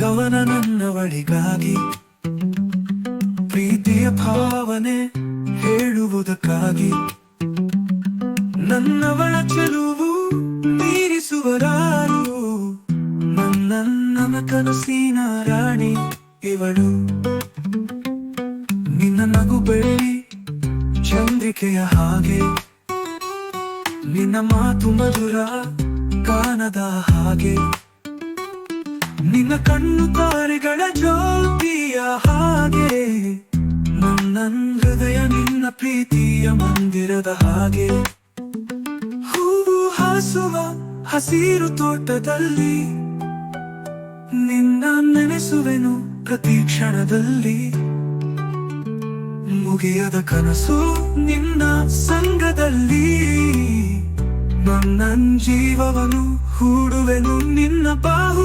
ಜೀವನ ನನ್ನವಳಿಗಾಗಿ. ಪ್ರೀತಿಯ ಭಾವನೆ ಹೇಳುವುದಕ್ಕಾಗಿ. ನನ್ನವಳ ಚೆಲುವು ಮೀರಿಸುವರಾರು ನನ್ನ ಕನಸಿನ ರಾಣಿ ಇವಳು. ನಿನ್ನ ನಗು ಬೆಳ್ಳಿ ಚಂದ್ರಿಕೆಯ ಹಾಗೆ. ನಿನ್ನ ಮಾತು ಮಧುರ ಕಾನದ ಹಾಗೆ. ನಿನ್ನ ಕಣ್ಣು ತಾರೆಗಳ ಜ್ಯೋತಿಯ ಹಾಗೆ ನನ್ನ ಹೃದಯ ನಿನ್ನ ಪ್ರೀತಿಯ ಮಂದಿರದ ಹಾಗೆ. ಹೂವು ಹಾಸುವ ಹಸಿರು ತೋಟದಲ್ಲಿ, ನಿನ್ನ ನೆನೆಸುವೆನು ಪ್ರತಿ ಕ್ಷಣದಲ್ಲಿ. ಮುಗಿಯದ ಕನಸು ನಿನ್ನ ಸಂಘದಲ್ಲಿ ನನ್ನ ಜೀವವನ್ನು ಹೂಡುವೆನು ನಿನ್ನ ಬಾಹುವಿನಲ್ಲಿ